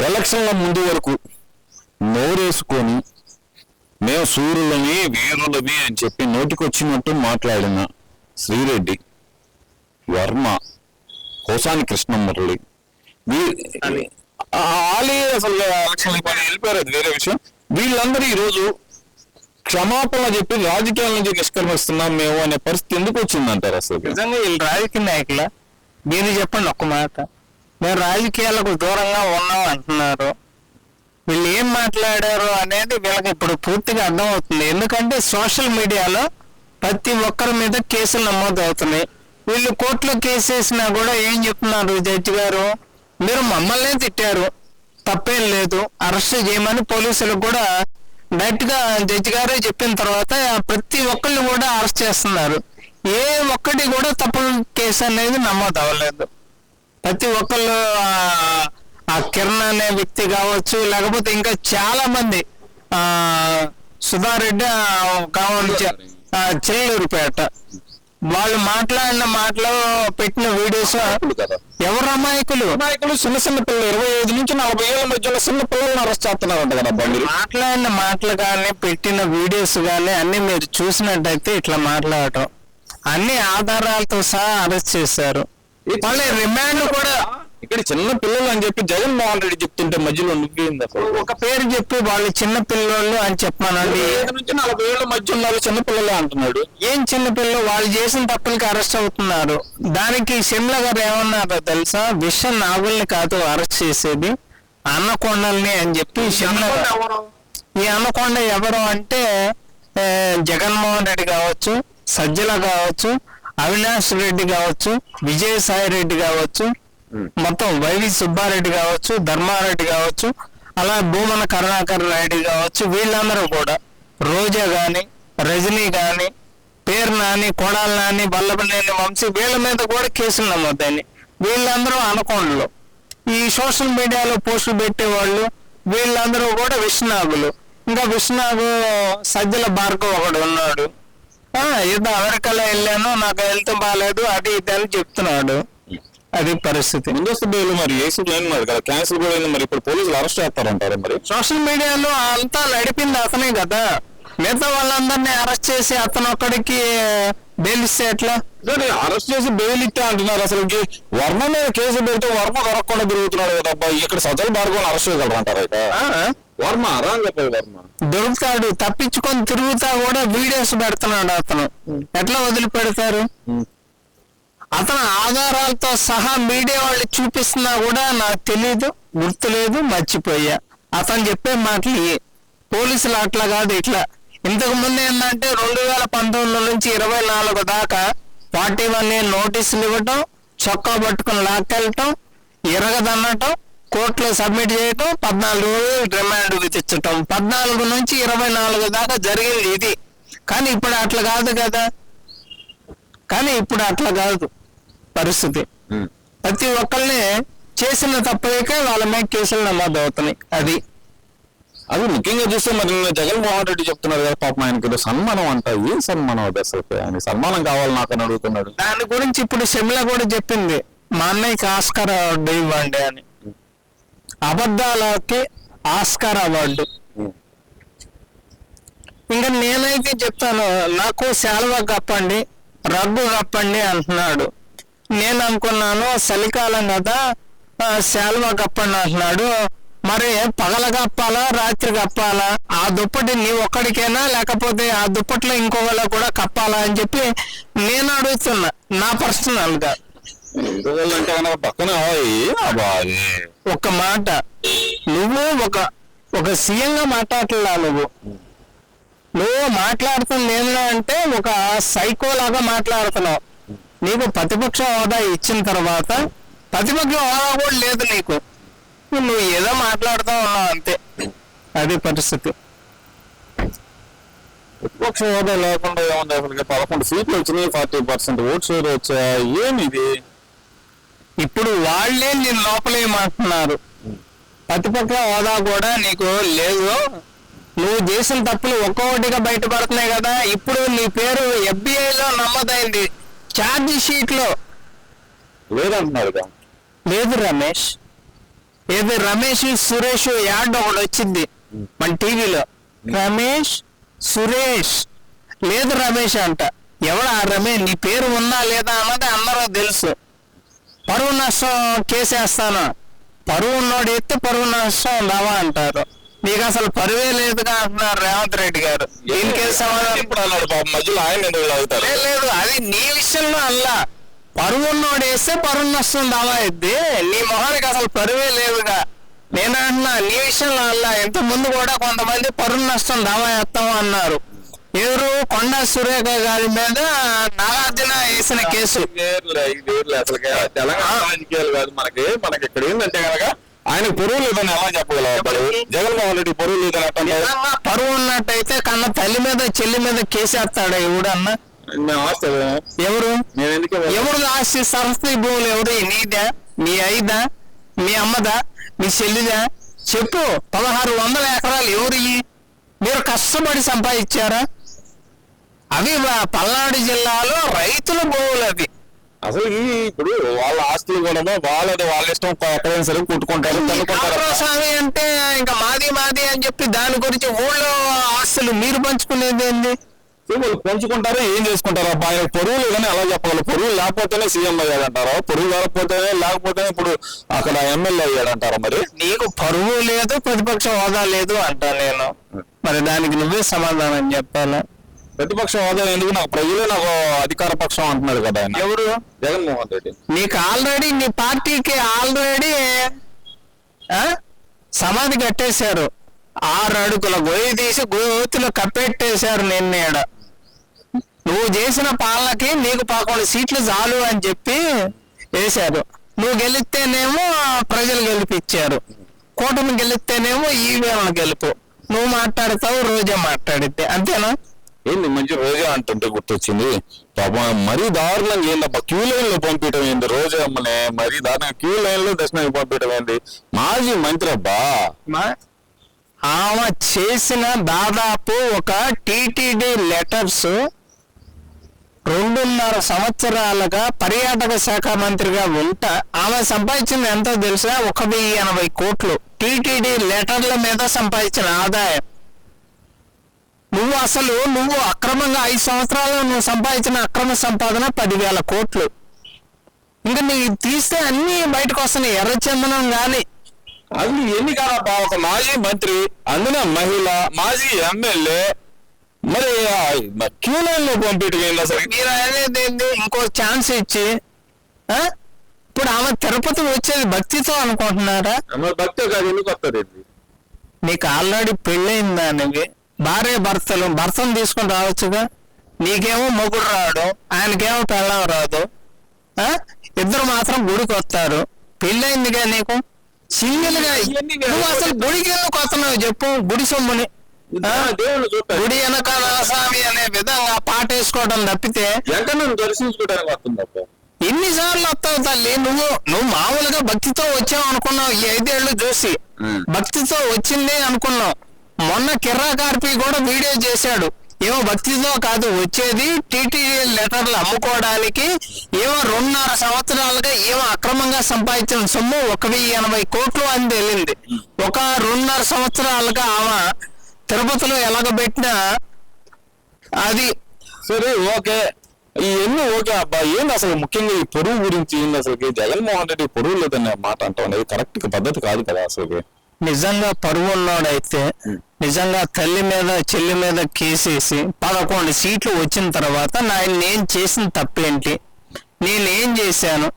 ఎలక్షన్ల ముందు వరకు నోరేసుకొని మేము సూర్యులని వీరులమి అని చెప్పి నోటికొచ్చినట్టు మాట్లాడిన శ్రీరెడ్డి వర్మ కోసాని కృష్ణమురళి వీ- ఆ వాళ్ళే అసలు ఎలక్షన్ వెళ్ళిపోయారు అది వేరే విషయం. వీళ్ళందరూ ఈరోజు క్షమాపణ చెప్పి రాజకీయాల నుంచి నిష్క్రమిస్తున్నాం మేము అనే పరిస్థితి ఎందుకు వచ్చిందంటారు అసలు? నిజంగా వీళ్ళు రాజకీయ నాయకుల? మీరు చెప్పండి ఒక్క మాట. మేము రాజకీయాలకు దూరంగా ఉన్నాం అంటున్నారు. వీళ్ళు ఏం మాట్లాడారు అనేది వీళ్ళకి ఇప్పుడు పూర్తిగా అర్థమవుతుంది. ఎందుకంటే సోషల్ మీడియాలో ప్రతి ఒక్కరి మీద కేసులు నమోదు అవుతున్నాయి వీళ్ళు కోర్టులో కేసు వేసినా కూడా ఏం చెప్తున్నారు జడ్జి గారు? మీరు మమ్మల్నే తిట్టారు. తప్పేం లేదు. అరెస్ట్ చేయమని పోలీసులకు కూడా డైరెక్ట్గా జడ్జి గారే చెప్పిన తర్వాత ప్రతి ఒక్కళ్ళు కూడా అరెస్ట్ చేస్తున్నారు. ఏ ఒక్కటి కూడా తప్పు కేసు అనేది నమోదు అవ్వలేదు ప్రతి ఒక్కళ్ళు ఆ- కిరణ్ అనే వ్యక్తి కావచ్చు లేకపోతే ఇంకా చాలా మంది ఆ సుధారెడ్డి కావచ్చు చెల్లూరుపేట వాళ్ళు మాట్లాడిన మాటలు పెట్టిన వీడియోస్ ఎవరు అమాయకులు? నాయకులు చిన్న చిన్న పిల్లలు ఇరవై ఐదు నుంచి నలభై ఏళ్ళ మధ్యలో చిన్న పిల్లలను అరెస్ట్ చేస్తున్నారంట కదా మాట్లాడిన మాటలు కానీ పెట్టిన వీడియోస్ కానీ అన్ని మీరు చూసినట్టయితే ఇట్లా మాట్లాడటం. అన్ని ఆధారాలతో సహా అరెస్ట్ చేశారు. మళ్ళీ రిమాండ్ కూడా ఇక్కడ చిన్న పిల్లలు అని చెప్పి జగన్మోహన్ రెడ్డి చెప్తుంటే మధ్యలో నువ్వేంది అసలు? ఒక పేరు చెప్పి వాళ్ళు చిన్న పిల్లోళ్ళు అని చెప్పానండి. నుంచి నలభై ఏళ్ళ మధ్య ఉన్నారు చిన్న పిల్లలే అంటున్నాడు. ఏం చిన్న పిల్లలు వాళ్ళు చేసిన తప్పులకి అరెస్ట్ అవుతున్నారు. దానికి సిమ్ల గారు ఏమన్నారో తెలుసా? విష నాగుల్ని కాదు అరెస్ట్ చేసేది అన్నకొండల్ని అని చెప్పి సిమ్ల ఈ అన్నకొండ ఎవరు అంటే జగన్మోహన్ రెడ్డి కావచ్చు సజ్జల కావచ్చు అవినాష్ రెడ్డి కావచ్చు విజయసాయి రెడ్డి కావచ్చు మొత్తం వైవి సుబ్బారెడ్డి కావచ్చు ధర్మారెడ్డి కావచ్చు అలా భూమన కరుణాకర్ రెడ్డి కావచ్చు వీళ్ళందరూ కూడా రోజా గాని రజనీ గాని పేరు నాని కొడాల నాని బల్లపనేని వంశీ వీళ్ళ మీద కూడా కేసులు నమోదైనాయి వీళ్ళందరూ అనకొండలు. ఈ సోషల్ మీడియాలో పోస్టులు పెట్టేవాళ్ళు వీళ్ళందరూ కూడా విష్ణాగులు. ఇంకా విష్ణాగు సజ్జల భార్గవ్ ఒకడు ఉన్నాడు. ఏదో అమెరికాలో వెళ్ళాను నాకు హెల్త్ బాగాలేదు అది ఇది అని చెప్తున్నాడు. అది పరిస్థితి. ముందస్తు బెయిల్ మరి ఏసీ లేని మరి కదా క్యాన్సిల్ కూడా అయింది మరి ఇప్పుడు పోలీసులు అరెస్ట్ చేస్తారంటారు మరి? సోషల్ మీడియాలో అంతా నడిపింది అతనే కదా. మిగతా వాళ్ళందరినీ అరెస్ట్ చేసి అతను ఒక్కడికి బెయిల్ ఇస్తే ఎట్లా? అరెస్ట్ చేసి బెయిల్ ఇస్తే అంటున్నారు అసలు వర్మ మీద కేసు పెడితే వర్మ దొరకకుండా తిరుగుతున్నాడు కదా ఇక్కడ సజల్ భార్గవ్ అరెస్ట్ చేయగలరు అంటారు అయితే వర్మ వర్మ. దొరుకుతాడు తప్పించుకొని తిరుగుతా కూడా వీడియోస్ పెడుతున్నాడు అతను. ఎట్లా వదిలిపెడతారు? అతను ఆధారాలతో సహా మీడియా వాళ్ళు చూపిస్తున్నా కూడా నాకు తెలియదు గుర్తులేదు మర్చిపోయా. అతను చెప్పే మాటలు. పోలీసులు అట్లా కాదు ఇట్లా. ఇంతకు ముందు ఏంటంటే రెండు వేల పంతొమ్మిది నుంచి ఇరవై నాలుగు దాకా ఫార్టీ వన్ ఏ నోటీసులు ఇవ్వటం చొక్కా పట్టుకుని లాక్కెళ్ళటం ఎరగదన్నటం కోర్టులో సబ్మిట్ చేయటం పద్నాలుగు రోజులు రిమాండ్ విధించటం. పద్నాలుగు నుంచి ఇరవై నాలుగు దాకా జరిగింది ఇది. కానీ ఇప్పుడు అట్లా కాదు కదా. కానీ ఇప్పుడు అట్లా కాదు పరిస్థితి. ప్రతి ఒక్కరిని చేసిన తప్పులకే వాళ్ళ మీద కేసులు నమోదు అవుతున్నాయి. అది. అది ముఖ్యంగా చూస్తే మరి జగన్మోహన్ రెడ్డి చెప్తున్నారు కదా పాపం ఆయనకి సన్మానం అంట. ఏం సన్మానం అది అసలు? ఆయన సన్మానం కావాలి నాకు అని అడుగుతున్నాడు. దాని గురించి ఇప్పుడు షమ్ల కూడా చెప్పింది. మా అన్నయ్యకి ఆస్కార్ అవార్డు ఇవ్వండి అని. అబద్ధాలకి ఆస్కార్ అవార్డు. ఇంకా నేనైతే చెప్తాను నాకు శాలువా కప్పండి రగ్గు కప్పండి అంటున్నాడు. నేను అనుకున్నాను చలికాలం కదా శాలువా కప్పండి అంటున్నాడు. మరి పగల కప్పాలా రాత్రి కప్పాలా? ఆ దుప్పటి నీ ఒక్కడికేనా? లేకపోతే ఆ దుప్పట్లో ఇంకోవేళ కూడా కప్పాలా అని చెప్పి నేను అడుగుతున్నా నా పర్సనల్గా. ఎందుకంటే పక్కన ఒక మాట. నువ్వు ఒక ఒక సీఎంగా మాట్లాడలా నువ్వు. నువ్వు మాట్లాడుతుంది ఏంటంటే అంటే ఒక సైకో లాగా మాట్లాడుతున్నావు. నీకు ప్రతిపక్ష హోదా ఇచ్చిన తర్వాత ప్రతిపక్ష హోదా కూడా లేదు నీకు. నువ్వు ఏదో మాట్లాడుతూ ఉన్నావు అంతే. అది పరిస్థితి. ప్రతిపక్ష హోదా లేకుండా ఏముంది? అసలు పదకొండు సీట్లు వచ్చినాయి ఫార్టీ పర్సెంట్ ఓట్స్ వచ్చాయి. ఏమిది? ఇప్పుడు వాళ్ళే నేను లోపలేమంటున్నారు ప్రతిపక్ష హోదా కూడా నీకు లేదు. నువ్వు చేసిన తప్పులు ఒక్కొక్కటిగా బయటపడుతున్నాయి కదా. ఇప్పుడు నీ పేరు FBI లో నమోదైంది. ఛార్జ్ షీట్లో లేదంటున్నారు లేదు రమేష్. ఏది రమేష్ సురేష్ యాడ్ ఒకటి వచ్చింది మన టీవీలో. రమేష్ సురేష్. లేదు రమేష్ అంట. ఎవడు? ఆ రమేష్. నీ పేరు ఉందా లేదా అన్నది అందరూ తెలుసు. పరువు నష్టం కేసేస్తాను. పరువు ఉన్నోడు ఎత్తే పరువు నష్టం రావా అంటారు. నీకు అసలు పరువే లేదుగా అంటున్నారు రేవంత్ రెడ్డి గారు. దీనికి ఏం సమాధానం? ఇప్పుడు అన్నాడు పాపం మధ్యలో ఆయన లేదు, అది నీ విషయంలో అల్లా. పరువు ఉన్నోడు వేస్తే పరువు నష్టం దావా ఎద్ది నీ మొహానికి అసలు పరువే లేదుగా. నేను అంటున్నా నీ విషయంలో అల్లా ఇంత ముందు కూడా కొంతమంది పరువు నష్టం దావా వేస్తాం అన్నారు. ఎవరు కొండా సురేఖ గారి మీద నాగార్జున వేసిన కేసు. అసలు తెలంగాణ రాజకీయాలు కాదు మనకి. మనకి ఇక్కడ ఏంటంటే కనుక ఆయన పొరుగు లేదని ఎలా చెప్పగలరు జగన్మోహన్ రెడ్డి పొరుగు లేదని పరువు ఉన్నట్టయితే కన్న తల్లి మీద చెల్లి మీద కేసేస్తాడు ఎవడన్నా? ఎవరు? నేను ఎందుకు ఎవరు ఆస్తి సరస్వతి భూములు ఎవరు? నీదా? నీ ఐదా మీ అమ్మదా? మీ చెల్లిదా? చెప్పు. పదహారు వందల ఎకరాలు ఎవరు మీరు కష్టపడి సంపాదించారా? అవి పల్నాడు జిల్లాలో రైతుల భూములు అవి. అసలు ఈ ఇప్పుడు వాళ్ళ ఆస్తులు కూడా వాళ్ళది వాళ్ళ ఇష్టం ఎక్కడైనా సరే కుట్టుకుంటారు కాపురస్వామి అంటే ఇంకా మాది మాది అని చెప్పి దాని గురించి ఊళ్ళో ఆస్తులు మీరు పంచుకునేది ఏంది? వాళ్ళు పంచుకుంటారు ఏం చేసుకుంటారు? అబ్బా ఆయన పొరుగు లేదని అలా చెప్పగలరు. పొరుగు లేకపోతేనే సీఎం అయ్యాడంటారా? పొరుగు లేకపోతేనే లేకపోతేనే ఇప్పుడు అక్కడ ఎమ్మెల్యే అయ్యాడంటారా మరి? నీకు పరువు లేదు ప్రతిపక్ష హోదా లేదు అంటా నేను. మరి దానికి నువ్వే సమాధానం చెప్పాలా? ప్రతిపక్ష హోదా ఎందుకు నాకు? ప్రజలే నాకు అధికార పక్షం అంటున్నాడు కదా ఆయన. ఎవరు? జగన్మోహన్ రెడ్డి. నీకు ఆల్రెడీ నీ పార్టీకి ఆల్రెడీ ఆ? సమాధి కట్టేశారు. ఆరు అడుగుల గొయ్యి తీసి గోతిలో కప్పెట్టేశారు నిన్నేడ నువ్వు చేసిన పాలనకి నీకు పదకొండు సీట్లు చాలు అని చెప్పి వేశారు. నువ్వు గెలిస్తేనేమో ప్రజలు గెలిపించారు. కూటమి గెలిస్తేనేమో ఈవీఎంలు గెలుపు. నువ్వు మాట్లాడతావు రోజా మాట్లాడితే అంతేనా? ఏంది మంచి రోజా అంటుంటే గుర్తొచ్చింది. పాపం మరీ దారుణంగా ఏందబ్బా క్యూ లైన్లో పంపించడం ఏంది రోజా అమ్మనే. మరీ దారుణంగా క్యూ లైన్లో దర్శనానికి పంపించడం ఏంది? మాజీ మంత్రి అబ్బా. మా- ఆమె చేసిన దాదాపు ఒక టీటీడీ లెటర్స్ రెండున్నర సంవత్సరాలుగా పర్యాటక శాఖ మంత్రిగా ఉంటా. ఆమె సంపాదించింది ఎంతో తెలుసా? ఒక వెయ్యి ఎనభై కోట్లు. టీటీడీ లెటర్ల మీద సంపాదించిన ఆదాయం. నువ్వు అసలు నువ్వు అక్రమంగా ఐదు సంవత్సరాలు నువ్వు సంపాదించిన అక్రమ సంపాదన పదివేల కోట్లు. ఇంకా నీకు తీస్తే అన్ని బయటకు వస్తున్నాయి ఎర్రచందనం కానీ అసలు ఎన్ని కాదబ్బా ఒక మాజీ మంత్రి అందున మహిళ మాజీ ఎమ్మెల్యే మరి క్యూ లైన్లో అసలు? మీరు అనేది ఇంకో ఛాన్స్ ఇచ్చి? ఇప్పుడు ఆమె తిరుపతి వచ్చేది భక్తితో అనుకుంటున్నారా? భక్తే కాదు ఎందుకు వస్తుంది ఇది? నీకు ఆల్రెడీ పెళ్ళైంది దానికి భార్య భర్తలు భర్తను తీసుకొని రావచ్చుగా? నీకేమో మొగుడు రాడు ఆయనకేమో పెళ్ళం రాదు. ఆ? ఇద్దరు మాత్రం గుడికి వస్తారు. పెళ్ళైందిగా నీకు? సింగిల్గా నువ్వు అసలు గుడికి ఎందుకు వస్తున్నావు చెప్పు? గుడి సొమ్ముని. గుడి వెనకాల స్వామి అనే విధంగా పాట వేసుకోవడం తప్పితే దర్శించుకోవడానికి వస్తుంది ఎన్నిసార్లు వస్తావు తల్లి? నువ్వు నువ్వు మామూలుగా భక్తితో వచ్చావు అనుకున్నావు ఈ ఐదేళ్ళు చూసి. భక్తితో వచ్చింది అనుకున్నావు. మొన్న కిర్రా కార్పి కూడా వీడియో చేశాడు. ఏమో భక్తితో కాదు వచ్చేది టీటీడీ లెటర్లు అమ్ముకోవడానికి ఏమో రెండున్నర సంవత్సరాలుగా ఏమో అక్రమంగా సంపాదించిన సొమ్ము ఒక వెయ్యి ఎనభై కోట్లు అని తెలింది. ఒక రెండున్నర సంవత్సరాలుగా ఆమె తిరుపతిలో ఎలాగబెట్టినా అది సరే ఓకే. ఇవన్నీ ఓకే అబ్బా ఏంది అసలు ముఖ్యంగా ఈ పొరుగు గురించి ఏంది అసలు? జగన్మోహన్ రెడ్డి పొరుగు లేదనే మాట అంటాం అనేది కరెక్ట్ పద్ధతి కాదు కదా అసలు నిజంగా పరువు ఉన్నోడైతే నిజంగా తల్లి మీద చెల్లి మీద కేసేసి పదకొండు సీట్లు వచ్చిన తర్వాత నా నేను చేసిన తప్పేంటి? నేనేం చేశాను?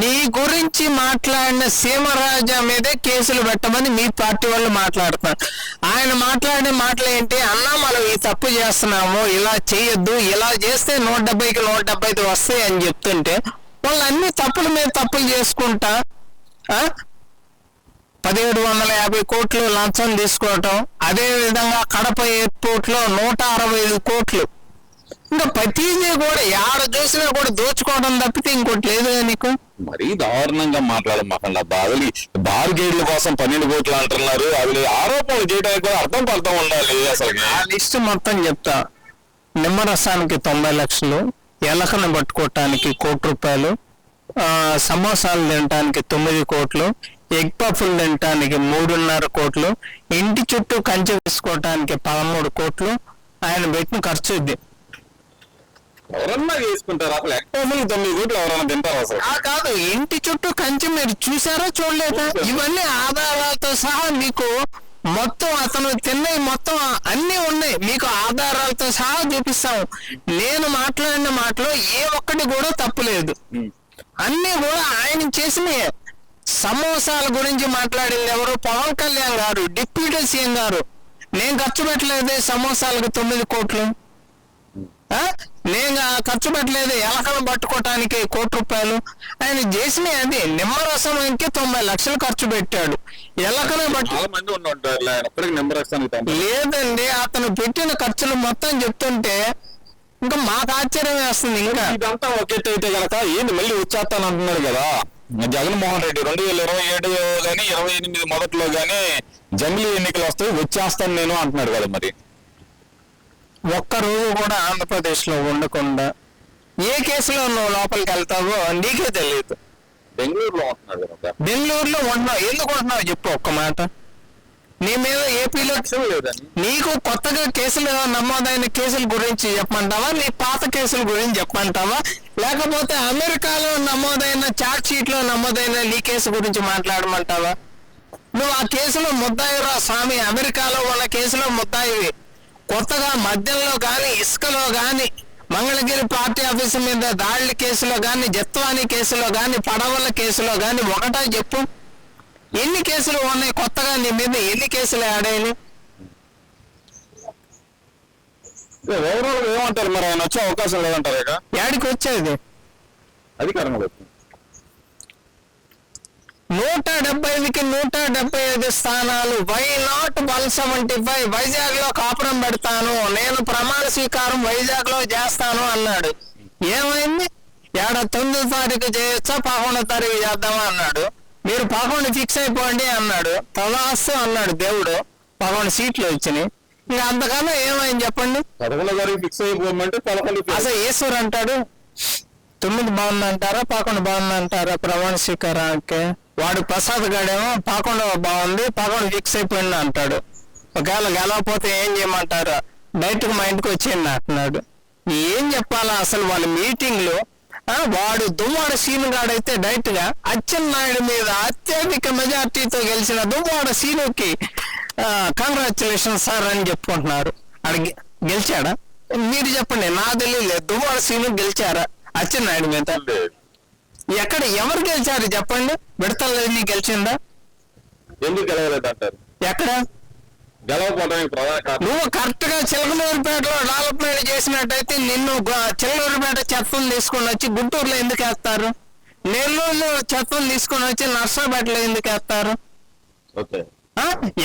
నీ గురించి మాట్లాడిన సీమరాజా మీదే కేసులు పెట్టమని మీ పార్టీ వాళ్ళు మాట్లాడుతున్నారు. ఆయన మాట్లాడే మాటలు ఏంటి? అన్నా మనం ఈ తప్పు చేస్తున్నాము ఇలా చేయొద్దు ఇలా చేస్తే నూట డెబ్బైకి నూట డెబ్బై ఐదు వస్తాయి అని చెప్తుంటే వాళ్ళు అన్ని తప్పుల మీద తప్పులు చేసుకుంటా పదిహేడు వందల యాభై కోట్లు లంచం తీసుకోవటం అదే విధంగా కడప ఎయిర్పోర్ట్లో నూట అరవై ఐదు కోట్లు. ఇంకా ప్రతిదీ కూడా యాడ చూసినా కూడా దోచుకోవడం తప్పితే ఇంకోటి లేదు నీకు? మరీ దారుణంగా మాట్లాడమాకండి అసలు బార్ గేట్ల కోసం పన్నెండు కోట్లు అంటున్నారు. అవి ఆరోపణలు చేయడానికి కూడా అర్థం పర్థం ఉండాలి అసలు ఆ లిస్ట్ మొత్తం చెప్తా. నిమ్మరసానికి తొంభై లక్షలు ఎలకను పట్టుకోవటానికి కోటి రూపాయలు ఆ, సమోసాలు తినటానికి తొమ్మిది కోట్లు ఎగ్ పఫ్లు తినటానికి మూడున్నర కోట్లు ఇంటి చుట్టూ కంచె వేసుకోవటానికి పదమూడు కోట్లు ఆయన పెట్టిన ఖర్చు ఇది. ఎవరన్నా చేసుకుంటారు అసలు ఎక్కువ తొమ్మిది కోట్లు ఎవరన్నా తింటారు అసలు? ఆ కాదు ఇంటి చుట్టూ కంచె మీరు చూసారా చూడలేదా? ఇవన్నీ ఆధారాలతో సహా మీకు మొత్తం అతను తిన్నవి మొత్తం అన్ని ఉన్నాయి. మీకు ఆధారాలతో సహా చూపిస్తాం నేను మాట్లాడిన మాటలో ఏ ఒక్కటి కూడా తప్పులేదు అన్ని కూడా ఆయన చేసిన సమోసాల గురించి మాట్లాడింది ఎవరు? పవన్ కళ్యాణ్ గారు డిప్యూటీ సీఎం గారు. నేను ఖర్చు పెట్టలేదే సమోసాలకు తొమ్మిది కోట్లు? నేను ఖర్చు పెట్టలేదు ఎలకలు పట్టుకోవటానికి కోటి రూపాయలు. ఆయన చేసిన అది నిమ్మరసంకి తొంభై లక్షలు ఖర్చు పెట్టాడు. ఎలకలు పట్టు లేదండి అతను పెట్టిన ఖర్చులు మొత్తం చెప్తుంటే ఇంకా మాకు ఆశ్చర్యం వేస్తుంది ఇంకా. ఇదంతా ఒకెట్ అయితే గనక ఏంది మళ్ళీ వచ్చేస్తాను అంటున్నాడు కదా. జగన్మోహన్ రెడ్డి రెండు వేల ఇరవై ఏడు గానీ ఇరవై ఎనిమిది మొదట్లో గానీ జంగిలీ ఎన్నికలు వస్తాయి వచ్చేస్తాను నేను అంటున్నాడు కదా మరి. ఒక్క రోజు కూడా ఆంధ్రప్రదేశ్లో ఉండకుండా ఏ కేసులో నువ్వు లోపలికి వెళ్తావో నీకే తెలియదు. బెంగళూరులో ఉంటున్నాడు బెంగళూరులో ఉంటున్నావు. ఎందుకు ఉంటున్నావు? చెప్పు ఒక్క మాట. నీ మీద ఏపీలో నీకు కొత్తగా కేసులు నమోదైన కేసుల గురించి చెప్పమంటావా? నీ పాత కేసుల గురించి చెప్పమంటావా? లేకపోతే అమెరికాలో నమోదైన చార్జ్ షీట్లో నమోదైన నీ కేసు గురించి మాట్లాడమంటావా? నువ్వు ఆ కేసులో ముద్దాయిరా స్వామి. అమెరికాలో ఉన్న కేసులో ముద్దాయివి. కొత్తగా మద్యంలో కానీ ఇసుకలో కానీ మంగళగిరి పార్టీ ఆఫీసు మీద దాడుల కేసులో కానీ జత్వాని కేసులో కానీ పడవల కేసులో కానీ ఒకటా చెప్పు. ఎన్ని కేసులు ఉన్నాయి కొత్తగా నీ మీద? ఎన్ని కేసులు ఆడాయి ఓవరాల్ ఏమంటారు? మరి ఆయన వచ్చే అవకాశం లేదంటారు ఇక? యాడికి వచ్చేది? అధికారంలో వచ్చింది. నూట డెబ్బై ఐదుకి నూట డెబ్బై ఐదు స్థానాలు. Why not one seventy five వైజాగ్లో కాపురం పెడతాను. నేను ప్రమాణ స్వీకారం వైజాగ్లో చేస్తాను అన్నాడు. ఏమైంది? ఏడ తొమ్మిదో తారీఖు చేయొచ్చా? పదకొండో తారీఖు చేద్దామా అన్నాడు. మీరు పదకొండు ఫిక్స్ అయిపోండి అన్నాడు. తదాస్తు అన్నాడు దేవుడు. పదకొండు సీట్లు వచ్చినాయి. ఇంకా అంతకన్నా ఏమైంది చెప్పండి? పదకొండో తారీఖు ఫిక్స్ అయిపోమంటే పదకొండు అసలు ఈశ్వర్ అంటాడు తొమ్మిది బాగుందంటారా పదకొండు బాగుందంటారా ప్రమాణ స్వీకారానికి? వాడు ప్రసాద్ గాడేమో పదకొండు బాగుంది పదకొండు ఫిక్స్ అయిపోయింది అంటాడు. ఒకవేళ గెలవకపోతే ఏం చేయమంటారు? డైరెక్ట్ మా ఇంటికి వచ్చేయండి అంటున్నాడు. ఏం చెప్పాలా అసలు వాళ్ళ మీటింగ్లో వాడు దువ్వాడ సీను గాడైతే డైరెక్ట్గా అచ్చెన్నాయుడు మీద అత్యధిక మెజార్టీతో గెలిచిన దువ్వాడ సీనుకి కంగ్రాచులేషన్ సార్ అని చెప్పుకుంటున్నారు. అడిగి గెలిచాడా? మీరు చెప్పండి నా తెలియలేదు దువ్వాడ సీను గెలిచారా? అచ్చెన్నాయుడు మీద. ఎక్కడ ఎవరు గెలిచారు చెప్పండి? విడతలని గెలిచిందా? ఎందుకు గెలవలేదు అంటారు ఎక్కడ? గెలవకపోవడానికి ప్రధాన కారణం? నువ్వు కరెక్ట్గా చిలకలూరుపేటలో డెవలప్మెంట్ చేసినట్టయితే నిన్ను చిలకలూరుపేట చెత్తను తీసుకొని వచ్చి గుంటూరులో ఎందుకు వేస్తారు? నెల్లూరులో చెత్తను తీసుకొని వచ్చి నర్సరాపేటలో ఎందుకు వేస్తారు? ఓకే?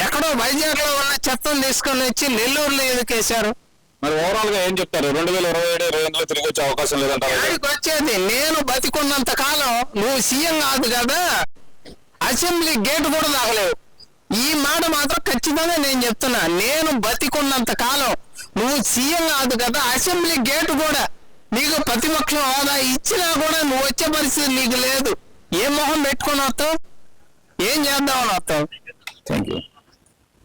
ఎక్కడో వైజాగ్లో ఉన్న చెత్తను తీసుకొని వచ్చి నెల్లూరులో ఎందుకు వేశారు మరి ఓవరాల్గా ఏం చెప్తారు? రెండు వేల ఇరవై ఏడు ఇరవై ఎనిమిదిలో తిరిగి వచ్చే అవకాశం లేదంటారు? వచ్చేది నేను బతికున్నంత కాలం నువ్వు సీఎం కాదు కదా. అసెంబ్లీ గేట్ కూడా తాగలేవు ఈ మాట మాత్రం ఖచ్చితంగా నేను చెప్తున్నా. నేను బతికున్నంత కాలం నువ్వు సీఎం కాదు కదా అసెంబ్లీ గేట్ కూడా నీకు ప్రతిపక్ష హోదా ఇచ్చినా కూడా నువ్వు వచ్చే పరిస్థితి నీకు లేదు. ఏ మొహం పెట్టుకొని వస్తావు ఏం చేద్దామని వస్తావు Thank you.